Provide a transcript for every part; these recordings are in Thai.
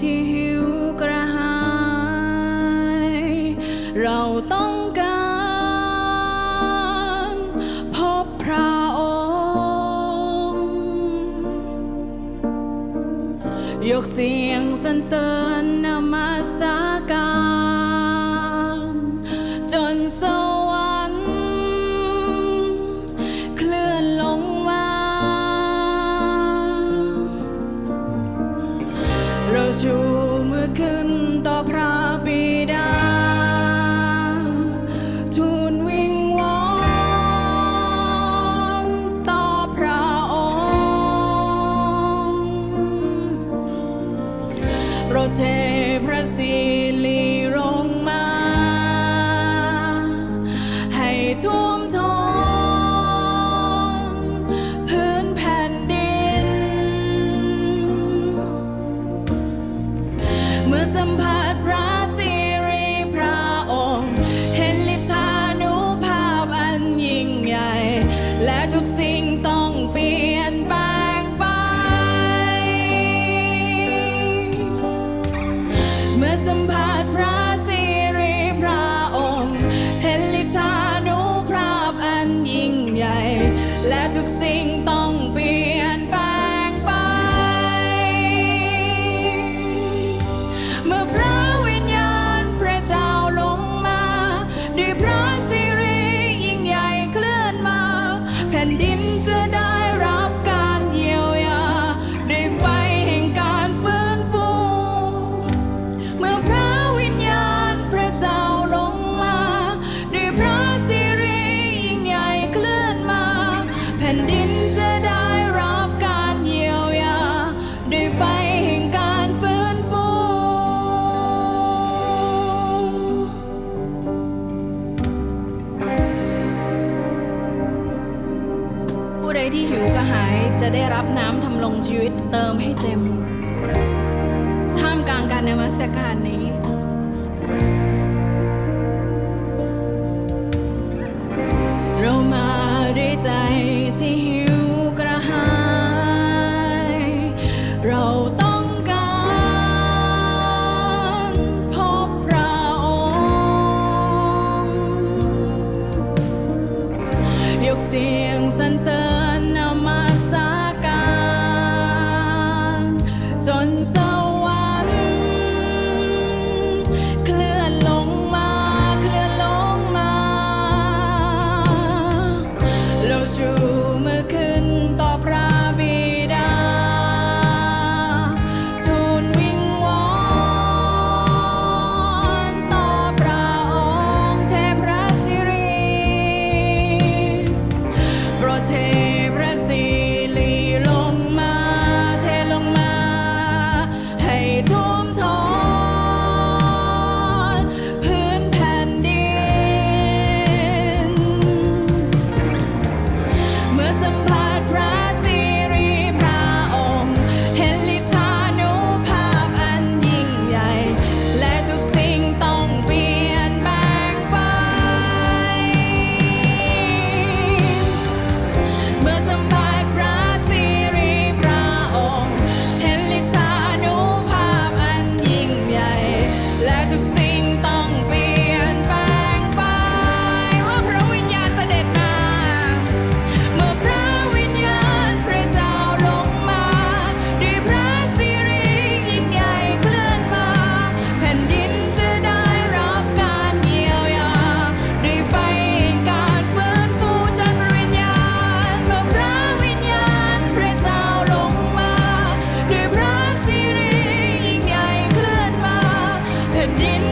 ที่หิวกระหาย เราต้องการพบพระองค์ ยกเสียงสรรเสริญนมัสก ที่หิวกระหายจะได้รับน้ำทำลงชีวิตเติมให้เต็ม ท่ามกลางการนมัสการนี้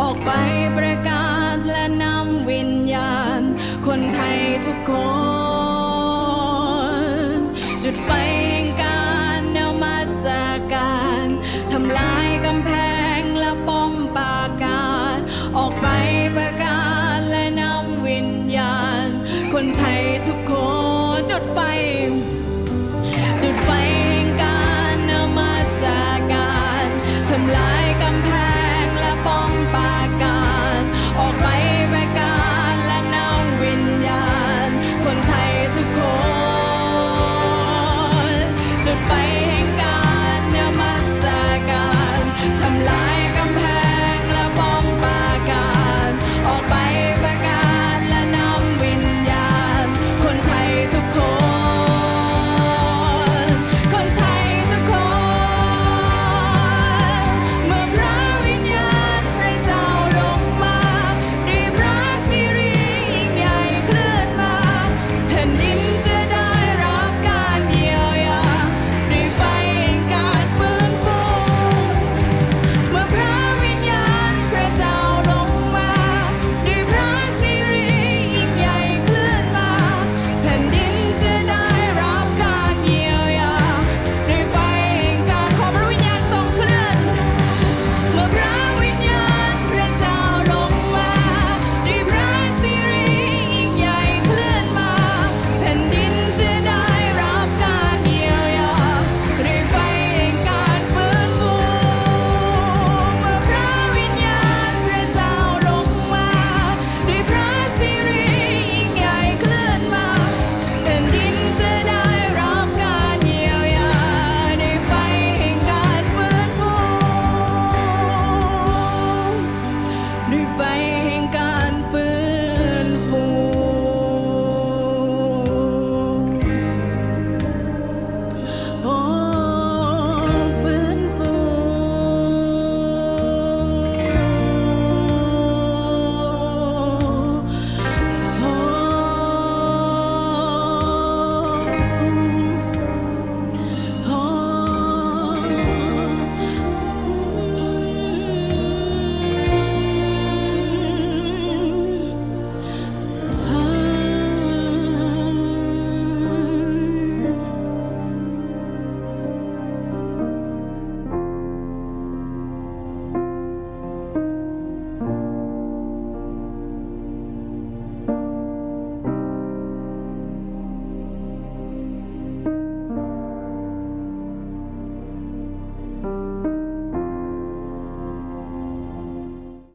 ออกไปประกาศและนำวิญญาณ คนไทยทุกคน จุดไฟแห่งการนมัสการทำลายกำแพงและปมปาการ ออกไปประกาศและนำวิญญาณ คนไทย find